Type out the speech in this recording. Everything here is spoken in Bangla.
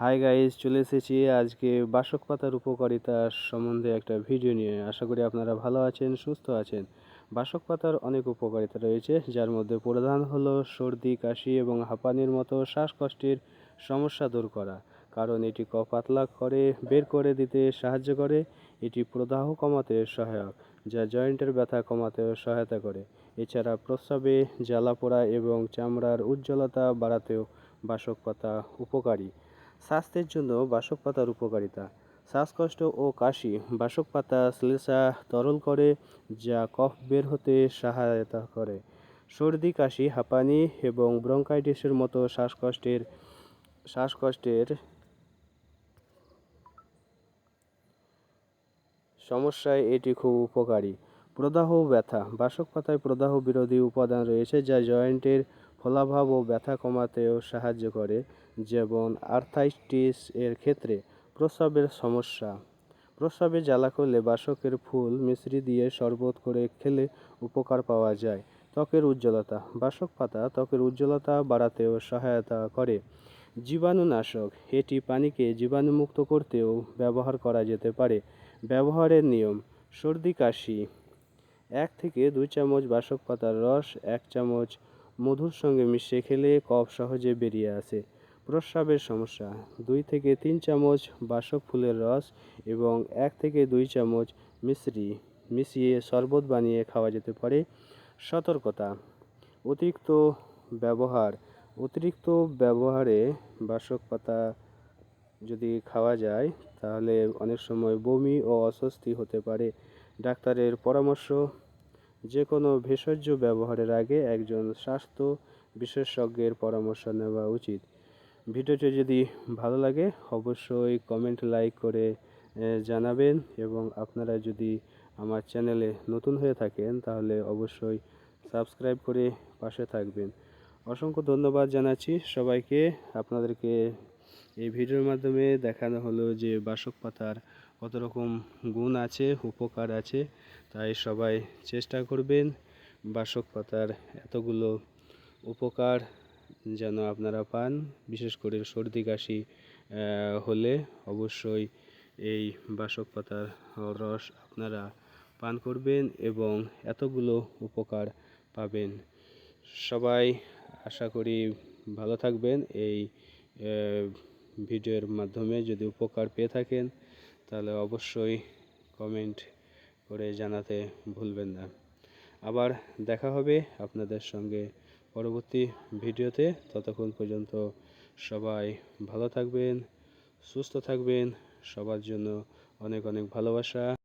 হাই গাইস চলে এসেছি আজকে বাসক পাতার উপকারিতা সম্বন্ধে একটা ভিডিও নিয়ে। আশা করি আপনারা ভালো আছেন, সুস্থ আছেন। বাসক পাতার অনেক উপকারিতা রয়েছে, যার মধ্যে প্রধান হলো সর্দি, কাশি এবং হাঁপানির মতো শ্বাসকষ্টের সমস্যা দূর করা। কারণ এটি পাতলা করে, বের করে দিতে সাহায্য করে, এটি প্রদাহ কমাতে সহায়ক, যা জয়েন্টের ব্যথা কমাতেও সহায়তা করে। এছাড়া প্রস্রাবে জ্বালা পোড়া এবং চামড়ার উজ্জ্বলতা বাড়াতেও বাসক পাতা উপকারী। স্বাস্থ্যের জন্য বাসক পাতার উপকারিতা। শ্বাসকষ্ট ও কাশি বাসক পাতা শ্লেষা তরল করে, যা কফ বের হতে সহায়তা করে। সর্দি, কাশি, হাঁপানি এবং ব্রঙ্কাইটিসের মতো শ্বাসকষ্টের শ্বাসকষ্টের সমস্যায় এটি খুব উপকারী। প্রদাহ ব্যথা। বাসক পাতায় প্রদাহ বিরোধী উপাদান রয়েছে, যা জয়েন্টের ফোলাভাব ও ব্যথা কমাতেও সাহায্য করে, যেমন আর্থাইটিস এর ক্ষেত্রে প্রস্রাবের সমস্যা। প্রস্রাবে জ্বালা করলে বাসকের ফুল মিশ্রি দিয়ে শরবত করে খেলে উপকার পাওয়া যায়। ত্বকের উজ্জ্বলতা, বাসক পাতা ত্বকের উজ্জ্বলতা বাড়াতেও সহায়তা করে। জীবাণুনাশক, এটি পানিকে জীবাণুমুক্ত করতেও ব্যবহার করা যেতে পারে। ব্যবহারের নিয়ম, সর্দি কাশি, এক থেকে দুই চামচ বাসক পাতার রস, এক চামচ মধুর সঙ্গে মিশিয়ে খেলে কফ সহজে বেরিয়ে আসে। প্রস্রাবের সমস্যা, দুই থেকে তিন চামচ বাসক ফুলের রস এবং এক থেকে দুই চামচ মিশ্রি মিশিয়ে শরবত বানিয়ে খাওয়া যেতে পারে। সতর্কতা, অতিরিক্ত ব্যবহার, অতিরিক্ত ব্যবহারে বাসক পাতা যদি খাওয়া যায়, তাহলে অনেক সময় বমি ও অস্বস্তি হতে পারে। ডাক্তারের পরামর্শ যে কোনো ভেষজ ব্যবহারের আগে একজন স্বাস্থ্য বিশেষজ্ঞের পরামর্শ নেওয়া উচিত। ভিডিওটি যদি ভালো লাগে, অবশ্যই কমেন্ট, লাইক করে জানাবেন এবং আপনারা যদি আমার চ্যানেলে নতুন হয়ে থাকেন, তাহলে অবশ্যই সাবস্ক্রাইব করে পাশে থাকবেন। অসংখ্য ধন্যবাদ জানাচ্ছি সবাইকে। আপনাদেরকে এই ভিডিওর মাধ্যমে দেখানো হলো যে বাসক পাতার কত রকম গুণ আছে, উপকার আছে, তাই সবাই চেষ্টা করবেন বাসক পাতার এতগুলো উপকার যেন আপনারা পান। বিশেষ করে সর্দি, কাশি হলে অবশ্যই এই বাসক পাতার রস আপনারা পান করবেন এবং এতগুলো উপকার পাবেন। সবাই আশা করি ভালো থাকবেন। এই ভিডিওর মাধ্যমে যদি উপকার পেয়ে থাকেন তাহলে অবশ্যই কমেন্ট করে জানাতে ভুলবেন না। আবার দেখা হবে আপনাদের সঙ্গে পরবর্তী ভিডিওতে। ততক্ষণ পর্যন্ত সবাই ভালো থাকবেন, সুস্থ থাকবেন। সবার জন্য অনেক অনেক ভালোবাসা।